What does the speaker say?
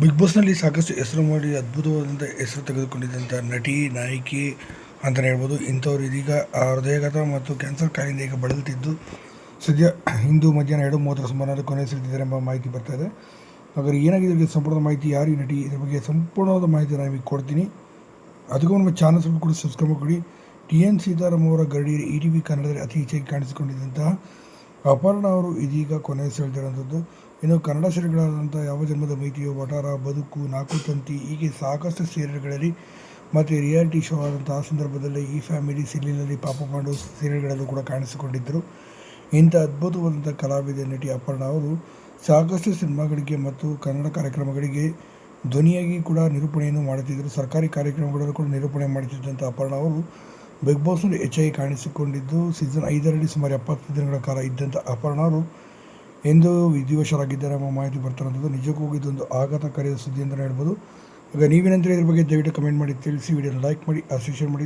Big ಬಾಸ್ನಲ್ಲಿ ಸಾಕಷ್ಟು ಹೆಸರು ಮಾಡಿ ಅದ್ಭುತವಾದಂಥ ಹೆಸರು ತೆಗೆದುಕೊಂಡಿದ್ದಂಥ ನಟಿ, ನಾಯಕಿ ಅಂತಲೇ ಹೇಳ್ಬೋದು. ಇಂಥವ್ರು ಇದೀಗ ಹೃದಯಘಾತ ಮತ್ತು ಕ್ಯಾನ್ಸರ್ ಕಾಯಿಲೆಯಿಂದ ಈಗ ಬಳಲುತ್ತಿದ್ದು, ಸದ್ಯ ಇಂದು ಮಧ್ಯಾಹ್ನ ಎರಡು ಮೂವತ್ತರ ಸುಮಾರು ಕೊನೆಯುಸಿದ್ದಾರೆ ಎಂಬ ಮಾಹಿತಿ ಬರ್ತಾ ಇದೆ. ಹಾಗಾದ್ರೆ ಏನಾಗಿದೆ ಇದಕ್ಕೆ ಸಂಪೂರ್ಣ ಮಾಹಿತಿ? ಯಾರು ಈ ನಟಿ? ಇದ್ರ ಬಗ್ಗೆ ಸಂಪೂರ್ಣವಾದ ಮಾಹಿತಿ ನಾನು ನಿಮಗೆ ಕೊಡ್ತೀನಿ. ಅದಕ್ಕೂ ನಮ್ಮ ಚಾನಲ್ ಕೂಡ ಸಬ್ಸ್ಕ್ರೈಬ್ ಮಾಡಿ ಟಿ ಎನ್ ಸೀತಾರಾಮ್ ಅವರ ಗರಡಿ ಇ ಟಿ ವಿ ಕನ್ನಡದಲ್ಲಿ ಅತಿ ಹೆಚ್ಚಾಗಿ ಕಾಣಿಸಿಕೊಂಡಿದ್ದಂತಹ ಅಪರ್ಣ ಅವರು ಇದೀಗ ಕೊನೆ ಸೆಳೆದಿರುವಂಥದ್ದು. ಇನ್ನು ಕನ್ನಡ ಸೀರೆಗಳಾದಂಥ ಯಾವ ಜನ್ಮದ ಮೈತಿಯೋ ವಟಾರ, ಬದುಕು, ನಾಲ್ಕು ತಂತಿ, ಹೀಗೆ ಸಾಕಷ್ಟು ಸೀರಿಯಲ್ಗಳಲ್ಲಿ ಮತ್ತು ರಿಯಾಲಿಟಿ ಶೋ ಆದಂತಹ ಸಂದರ್ಭದಲ್ಲಿ ಈ ಫ್ಯಾಮಿಲಿ ಸೀರಿಯಲ್ನಲ್ಲಿ ಪಾಪ ಪಾಂಡು ಸೀರಿಯಲ್ಗಳಲ್ಲೂ ಕೂಡ ಕಾಣಿಸಿಕೊಂಡಿದ್ದರು. ಇಂಥ ಅದ್ಭುತವಾದಂಥ ಕಲಾವಿದ ನಟಿ ಅಪರ್ಣ ಅವರು ಸಾಕಷ್ಟು ಸಿನಿಮಾಗಳಿಗೆ ಮತ್ತು ಕನ್ನಡ ಕಾರ್ಯಕ್ರಮಗಳಿಗೆ ಧ್ವನಿಯಾಗಿ ಕೂಡ ನಿರೂಪಣೆಯನ್ನು ಮಾಡುತ್ತಿದ್ದರು. ಸರ್ಕಾರಿ ಕಾರ್ಯಕ್ರಮಗಳಲ್ಲೂ ಕೂಡ ನಿರೂಪಣೆ ಮಾಡುತ್ತಿದ್ದಂಥ ಅಪರ್ಣ ಅವರು ಬಿಗ್ ಬಾಸ್ನಲ್ಲಿ ಹೆಚ್ಚಾಗಿ ಕಾಣಿಸಿಕೊಂಡಿದ್ದು ಸೀಸನ್ ಐದರಲ್ಲಿ ಸುಮಾರು ಎಪ್ಪತ್ತು ದಿನಗಳ ಕಾಲ ಇದ್ದಂಥ ಅಪರ್ಣರು ಎಂದು ವಿಧಿವಶರಾಗಿದ್ದಾರೆ ಎಂಬ ಮಾಹಿತಿ ಬರ್ತಾರಂಥದ್ದು ನಿಜಕ್ಕೂ ಇದೊಂದು ಆಘಾತಕಾರಿಯ ಸುದ್ದಿ ಅಂತ ಹೇಳ್ಬೋದು. ಈಗ ನೀವೇನಂತ ಇದ್ರ ಬಗ್ಗೆ ದಯವಿಟ್ಟು ಕಮೆಂಟ್ ಮಾಡಿ, ತಿಳಿಸಿ ವಿಡಿಯೋ ಲೈಕ್ ಮಾಡಿ ಶೇರ್ ಮಾಡಿ.